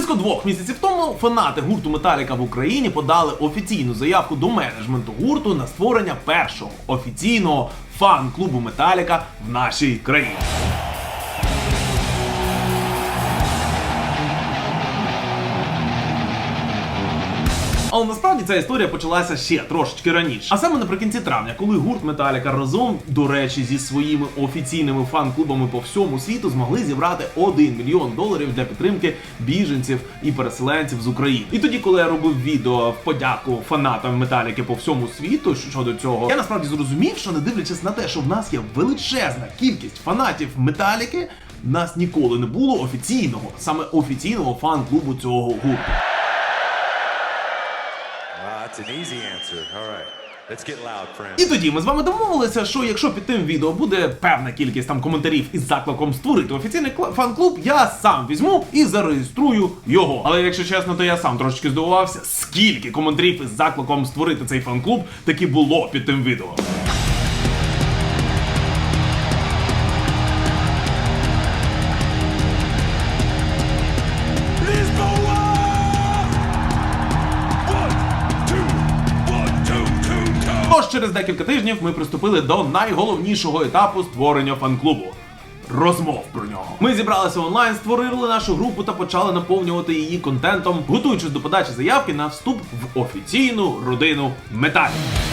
Близько двох місяців тому фанати гурту Металіка в Україні подали офіційну заявку до менеджменту гурту на створення першого офіційного фан-клубу Металіка в нашій країні. Але насправді ця історія почалася ще трошечки раніше. А саме наприкінці травня, коли гурт Металіка разом, до речі, зі своїми офіційними фан-клубами по всьому світу змогли зібрати 1 мільйон доларів для підтримки біженців і переселенців з України. І тоді, коли я робив відео в подяку фанатам Металіки по всьому світу щодо цього, я насправді зрозумів, що не дивлячись на те, що в нас є величезна кількість фанатів Металіки. в Нас ніколи не було офіційного, саме офіційного фан-клубу цього гурту. І тоді ми з вами домовилися, що якщо під тим відео буде певна кількість там коментарів із закликом створити офіційний кл. фан-клуб, я сам візьму і зареєструю його. Але якщо чесно, то я сам трошечки здивувався, скільки коментарів із закликом створити цей фан-клуб таки було під тим відео. Через декілька тижнів ми приступили до найголовнішого етапу створення фан-клубу. Розмов про нього. Ми зібралися онлайн, створили нашу групу та почали наповнювати її контентом, готуючись до подачі заявки на вступ в офіційну родину металів.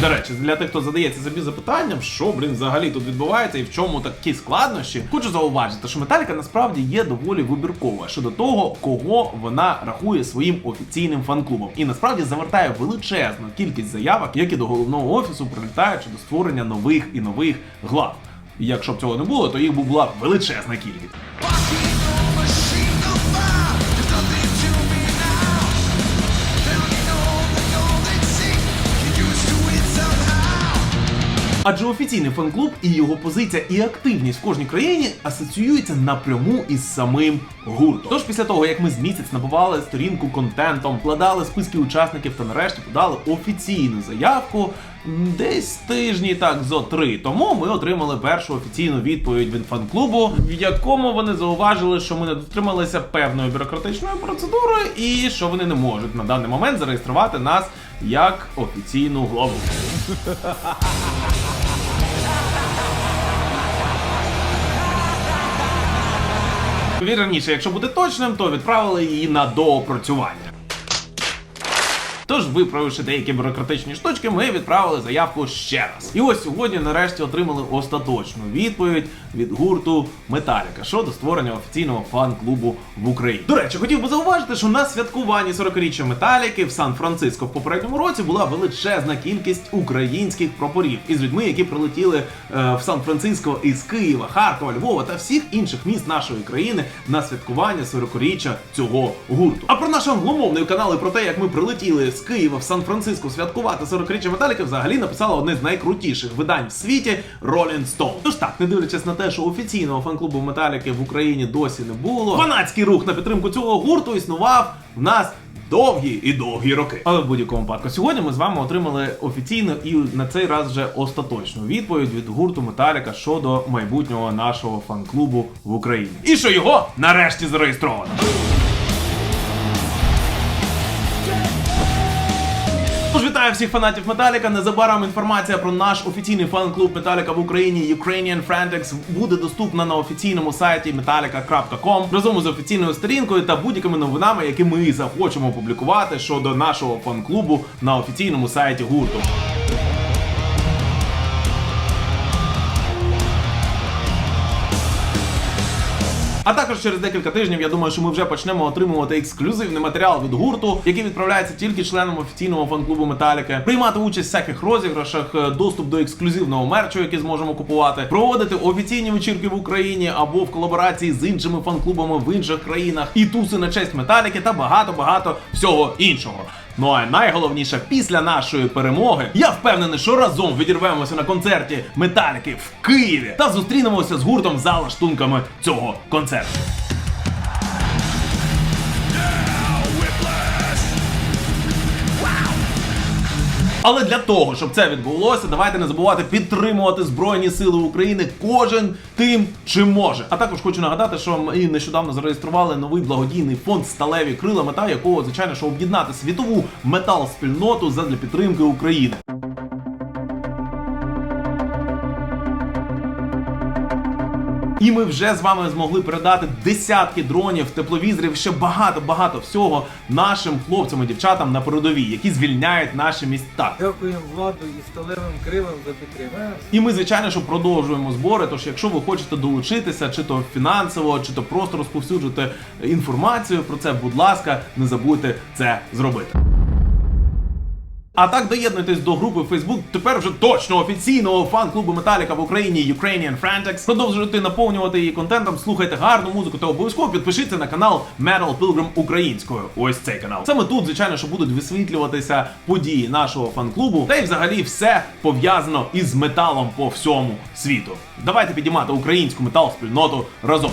До речі, для тих, хто задається собі запитанням, що блін взагалі тут відбувається і в чому такі складнощі, хочу зауважити, що Металіка насправді є доволі вибіркова щодо того, кого вона рахує своїм офіційним фан-клубом, і насправді завертає величезну кількість заявок, які до головного офісу прилітають щодо створення нових і нових глав. І якщо б цього не було, то їх була величезна кількість. Адже офіційний фан-клуб і його позиція і активність в кожній країні асоціюються напряму із самим гуртом. Тож після того, як ми з місяць набували сторінку контентом, вкладали списки учасників та нарешті подали офіційну заявку. Десь тижні так зо три тому ми отримали першу офіційну відповідь від фан-клубу, в якому вони зауважили, що ми не дотрималися певної бюрократичної процедури, і що вони не можуть на даний момент зареєструвати нас як офіційну главу. Вірніше, якщо буде точним, то відправили її на доопрацювання. Тож, виправивши деякі бюрократичні штучки, ми відправили заявку ще раз. І ось сьогодні нарешті отримали остаточну відповідь від гурту Металіка щодо створення офіційного фан-клубу в Україні. До речі, хотів би зауважити, що на святкуванні 40-річчя Металіки в Сан-Франциско в попередньому році була величезна кількість українських прапорів із людьми, які прилетіли е, в Сан-Франциско із Києва, Харкова, Львова та всіх інших міст нашої країни на святкування 40-річчя цього гурту. А про наш англомовний канал і про те, як ми прилетіли з Києва в Сан-Франциско святкувати 40-річчя Металіки, взагалі написало одне з найкрутіших видань в світі Rolling Stone. Тож так, не дивлячись на те, що офіційного фан-клубу Металіки в Україні досі не було, фанатський рух на підтримку цього гурту існував в нас. Довгі і довгі роки. Але в будь-якому випадку сьогодні ми з вами отримали офіційну і на цей раз вже остаточну відповідь від гурту Металіка щодо майбутнього нашого фан-клубу в Україні. І що його нарешті зареєстровано. Вітаю всіх фанатів Металіка. Незабаром інформація про наш офіційний фан-клуб Металіка в Україні Ukrainian Frantics буде доступна на офіційному сайті metallica.com разом з офіційною сторінкою та будь-якими новинами, які ми захочемо опублікувати щодо нашого фан-клубу на офіційному сайті гурту. Через декілька тижнів я думаю, що ми вже почнемо отримувати ексклюзивний матеріал від гурту, який відправляється тільки членам офіційного фан-клубу Металіки, приймати участь в всяких розіграшах, е, доступ до ексклюзивного мерчу, який зможемо купувати, проводити офіційні вечірки в Україні або в колаборації з іншими фан-клубами в інших країнах, і туси на честь Металіки та багато багато всього іншого. Ну а найголовніше, після нашої перемоги, я впевнений, що разом відірвемося на концерті Металіки в Києві та зустрінемося з гуртом за лаштунками цього концерту. Але для того, щоб це відбулося, давайте не забувати підтримувати Збройні Сили України кожен тим, чим може. А також хочу нагадати, що ми нещодавно зареєстрували новий благодійний фонд Сталеві крила, мета якого, звичайно, що об'єднати світову метал-спільноту задля підтримки України. І ми вже з вами змогли передати десятки дронів, тепловізорів, ще багато багато всього нашим хлопцям і дівчатам на передовій, які звільняють наші міста. Дякуємо владу і сталевим крилам за підтримку. І ми, звичайно, що продовжуємо збори. Тож, якщо ви хочете долучитися, чи то фінансово, чи то просто розповсюджувати інформацію про це, будь ласка, не забудьте це зробити. А так доєднуйтесь до групи Facebook, тепер вже точно офіційного фан-клубу Металіка в Україні Ukrainian Frantics. Продовжуйте наповнювати її контентом, слухайте гарну музику та обов'язково підпишіться на канал Metal Pilgrim українською. Ось цей канал. Саме тут, звичайно, що будуть висвітлюватися події нашого фан-клубу, та й взагалі все пов'язано із металом по всьому світу. Давайте підіймати українську метал спільноту разом.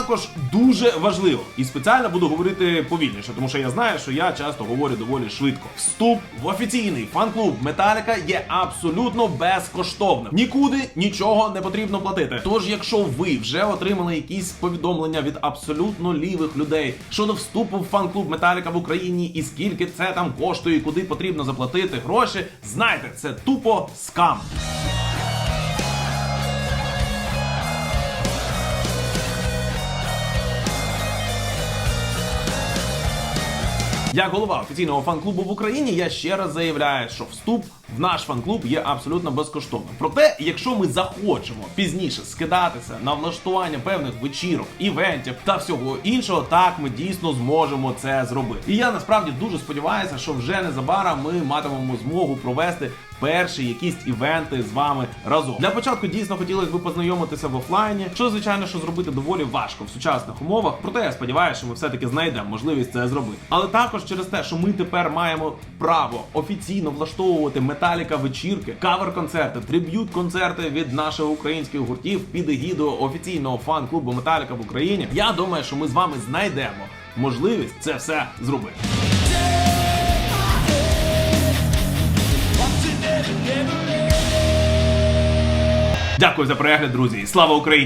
Також дуже важливо, і спеціально буду говорити повільніше, тому що я знаю, що я часто говорю доволі швидко. Вступ в офіційний фан-клуб Металіка є абсолютно безкоштовним. Нікуди нічого не потрібно платити. Тож, якщо ви вже отримали якісь повідомлення від абсолютно лівих людей щодо вступу в фан-клуб Металіка в Україні і скільки це там коштує, куди потрібно заплатити гроші, знайте, це тупо скам. Як голова офіційного фан-клубу в Україні, я ще раз заявляю, що вступ в наш фан-клуб є абсолютно безкоштовним. Проте, якщо ми захочемо пізніше скидатися на влаштування певних вечірок, івентів та всього іншого, так ми дійсно зможемо це зробити. І я насправді дуже сподіваюся, що вже незабаром ми матимемо змогу провести перші якісь івенти з вами разом. Для початку дійсно хотілося б познайомитися в офлайні, що звичайно, що зробити доволі важко в сучасних умовах. Проте я сподіваюся, що ми все-таки знайдемо можливість це зробити. Але також через те, що ми тепер маємо право офіційно влаштовувати металіка вечірки, кавер-концерти, триб'ют-концерти від наших українських гуртів під егідою офіційного фан-клубу Металіка в Україні. Я думаю, що ми з вами знайдемо можливість це все зробити. Дякую за перегляд, друзі. і Слава Україні!